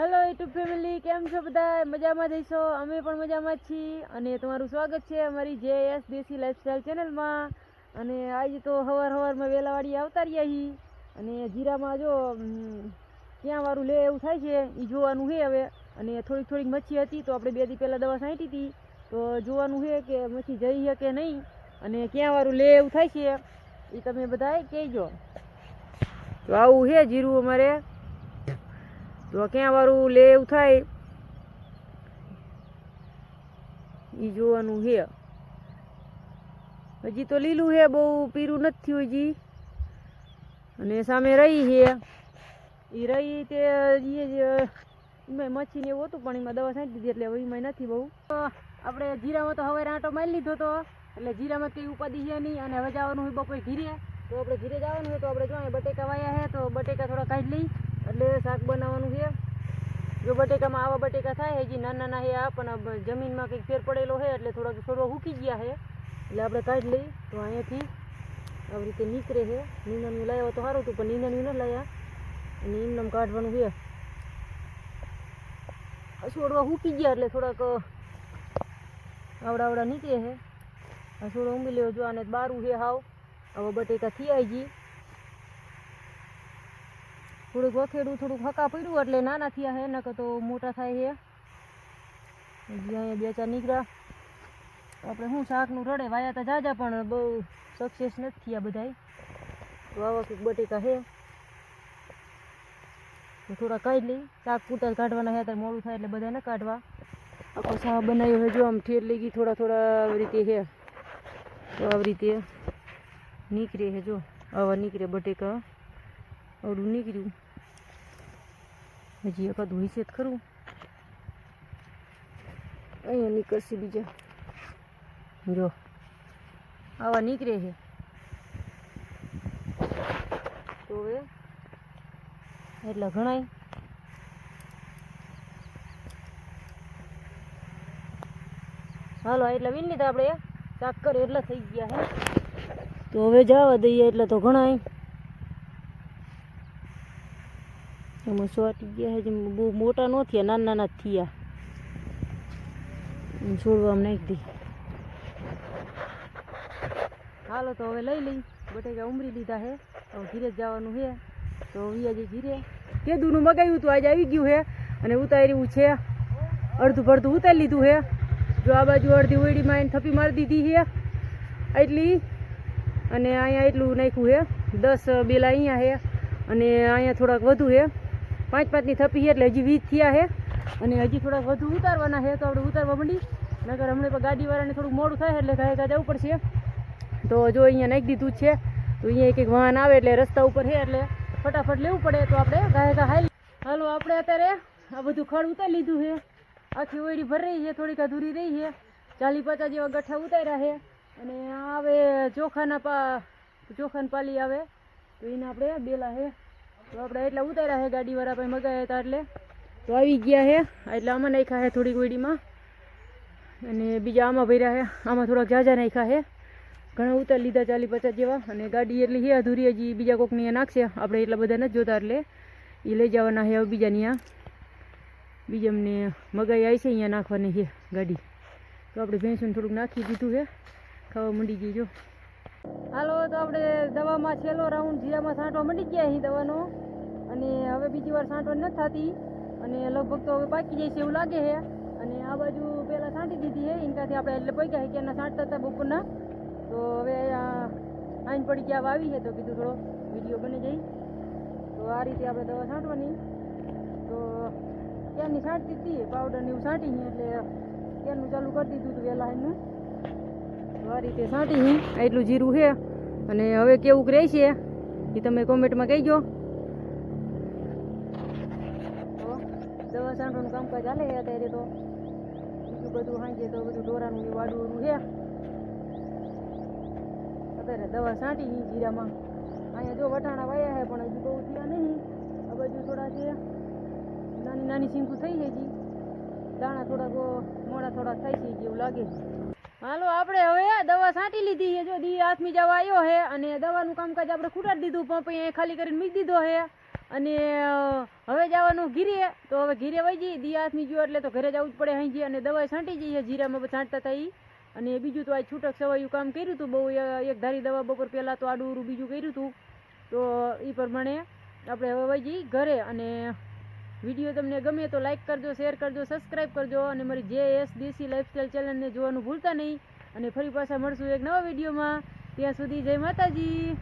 Hello YouTube family કેમ છો બધા મજામાં જઈશો અમે પણ મજામાં છીએ. અને તમારું સ્વાગત છે અમારી જે એસ દેશી લાઇફસ્ટાઈલ ચેનલમાં અને આજે તો સવાર હવારમાં વેલાવાડી આવતા રહ્યા છીએ અને જીરામાં જો ક્યાં વાળું લે એવું થાય છે એ જોવાનું છે હવે. અને થોડીક થોડીક મચ્છી હતી તો આપણે બે દી પહેલાં દવા છાંટી હતી તો જોવાનું છે કે મચ્છી જઈ છે કે નહીં. અને ક્યાં વાળું લે એવું થાય છે એ તમે બધા કહેજો. તો આવું છે જીરું અમારે. તો ક્યાં વાળું લે એવું થાય? એ જોવાનું છે હજી તો લીલું છે બહુ પીરું નથી થયું હજી. અને સામે રહી છે એ રહી તે એમાં મચ્છી ને એવું હતું, પણ એમાં દવા છાંટી દીધી, એટલે એમાં નથી બહુ. આપણે જીરામાં તો હવે આંટો મારી લીધો તો, એટલે જીરામાં કંઈ ઉપાધિ છે નહીં, અને હવે જવાનું હોય બપોરે ઘીરે. તો આપણે ઘીરે જવાનું હોય તો આપણે જો બટેકા વાયા હે, તો બટેકા થોડા કાઢી લઈ. એટલે શાક બનાવવાનું છે. જો બટેકામાં આવા બટેકા થાય, હજી નાના નાના હે આ પણ જમીનમાં કંઈક ફેર પડેલો છે, એટલે થોડાક થોડો હૂકી ગયા છે. એટલે આપણે કાઢી લઈ તો અહીંયાથી આવી રીતે નીકળે છે. નીંદણ્યું લાવ્યા તો સારું હતું, પણ નીંદણ્યું ન લાવ્યા અને એમનેમ કાઢવાનું છે. છોડવા હૂકી ગયા, એટલે થોડાક આવડા આવડા નીકળે છે. આ છોડો ઉમી લેવો, જો આને બારું છે હાવ. હવે બટેકા થયા જી થોડુંક વખેડું, થોડુંક હકા પડ્યું એટલે નાના થયા હે, નકર તો મોટા થાય હજી અહીંયા બે ચાર નીકળ્યા. આપણે શું શાકનું રડે? વાયા તો જાજા, પણ બહુ સક્સેસ નથી થયા બધાય. તો કંઈક બટેકા છે થોડા કાઢી લઈ. શાક કૂટા કાઢવાના હે ત્યારે મોડું થાય એટલે બધા ને કાઢવા. આખો શાક બનાવ્યો જો આમ ઠેર લઈ ગઈ, થોડા થોડા આવી રીતે હે. તો આવી રીતે નીકળે હે જો, આવા નીકળે બટેકા. આવડું નીકળ્યું. હજી એકાદું હશે છે ખરું. અહીંયા નીકળશે બીજા. જો, આવા નીકળે છે. તો હવે, એટલે ઘણાય. હાલો એટલે વીન લીધા આપણે ચાક કરે, એટલે થઈ ગયા હે. તો હવે જવા દઈએ એટલે તો ઘણાય. એમાં ચોટી ગયા છે બહુ મોટા ન થયા, નાના નાના થયા. છોડવા નાખી દઈ હાલો તો હવે લઈ લઈ. બટેકા ઉમરી લીધા હે. હવે ઘીરે જવાનું છે તો વિયાજી ઘીરે. કેદુનું મગાવ્યું હતું આજે આવી ગયું છે અને ઉતાર્યું છે. અડધું પડધું ઉતારી લીધું હે. જો આ બાજુ અડધી ઓયડીમાં એને થપી મારી દીધી છે એટલી અને અહીંયા એટલું નાખ્યું હે. દસ બેલા અહીંયા હે. અને અહીંયા થોડાક વધુ છે પાંચ પાંચની થપી છે એટલે હજી વીજ થયા છે. અને હજી થોડાક વધુ ઉતારવાના છે તો આપણે ઉતારવા માંડી. નગર હમણાં પણ ગાડીવાળાને થોડું મોડું થાય એટલે ઘરે જવું પડશે. તો જો અહીંયા નાખી દીધું છે, તો અહીંયા એક એક વાહન આવે એટલે રસ્તા ઉપર છે એટલે ફટાફટ લેવું પડે. તો આપણે ગાયકા હાલ હાલો, આપણે અત્યારે આ બધું ખડ ઉતારી લીધું છે. આખી ઓયડી ભરાઈ છે, થોડીક અધૂરી રહી છે. ચાલી પચાસ જેવા ગઠ્ઠા ઉતાર્યા છે. અને આવે ચોખાના પા ચોખાની પાલી આવે. તો એને આપણે બેલા છે. તો આપણે એટલા ઉતાર્યા છે ગાડીવાળા પછી મગાવ્યા હતા એટલે. તો આવી ગયા છે. એટલે આમાં નાખ્યા છે થોડીક વીડીમાં. અને બીજા આમાં ભર્યા છે. આમાં થોડાક ઝાઝા નાખ્યા છે. ઘણા ઉતારી લીધા ચાલી પચાસ જેવા. અને ગાડી એટલી છે અધૂરી, હજી બીજા કોકની નાખશે. આપણે એટલા બધા નથી જોતા એટલે એ લઈ જવાના છે હવે બીજાની આ. બીજા અમને મગાઈ આવી છે અહીંયા નાખવાની છે ગાડી. તો આપણે ભેંસોને થોડુંક નાખી દીધું છે. ખાવા મંડી ગઈ જો. હાલો, તો આપણે દવામાં છેલ્લો રાઉન્ડ જીરામાં છાંટવા મંડી ગયા અહીં દવાનો. અને હવે બીજી વાર છાંટવા નથી થતી. અને લગભગ તો હવે પાકી જાય એવું લાગે છે. અને આ બાજુ પહેલાં છાંટી દીધી છે. એનકાથી આપણે એટલે પૈકા કે એના છાંટતા હતા બપોરના. તો હવે આઈન પડી ગયા આવી છે તો કીધું થોડો વીડિયો બની જાય. તો આ રીતે આપણે દવા છાંટવાની તો ક્યાંની છાંટતી હતી પાવડર ને એવું છાંટી એટલે ક્યાંનું ચાલુ કરી દીધું હતું વહેલા એનું તો આ રીતે સાંટી છે એટલું જીરું છે અને હવે કેવું રહે છે એ તમે કોમેન્ટમાં કહેજો. તો દવા છાંટવાનું કામકાજ ચાલે છે અત્યારે તો. બીજું બધું સાંજે તો બધું ડોરાનું વાડું છે અત્યારે દવા છાંટી હી જીરામાં. અહીંયા જો વટાણા વાયા છે પણ હજુ બહુ થયા નહીં. આ બાજુ થોડા છે. નાની નાની સિંકું થઈ જી દાણા થોડાક, મોડા થોડાક થાય છે જેવું લાગે હાલો, આપણે હવે દવા છાંટી લીધી છે. જો દી હાથમી જવા આવ્યો છે અને દવાનું કામકાજ આપણે ખૂટાડી દીધું પંપ અહીંયા ખાલી કરીને મૂકી દીધો છે. અને હવે જવાનું ઘીરે. તો હવે ઘીરે વહી જઈએ. દી હાથમી ગયો એટલે તો ઘરે જવું જ પડે અહીં અને દવા છાંટી જઈએ જીરામાં છાંટતા થઈ અને બીજું તો આ છૂટક સવાયું કામ કર્યું હતું, બહુ એક ધારી દવા બપોર પહેલાં તો આડું બીજું કર્યું હતું. તો એ પ્રમાણે આપણે હવે વહી જઈએ ઘરે. અને વીડિયો તમને ગમે તો લાઇક કરજો શેર કરજો સબસ્ક્રાઈબ કરજો અને મારી જે એસ દેસી લાઇફસ્ટાઈલ ચેનલને જોવાનું ભૂલતા નહીં. અને ફરી પાછા મળશું એક નવા વિડીયોમાં. ત્યાં સુધી જય માતાજી.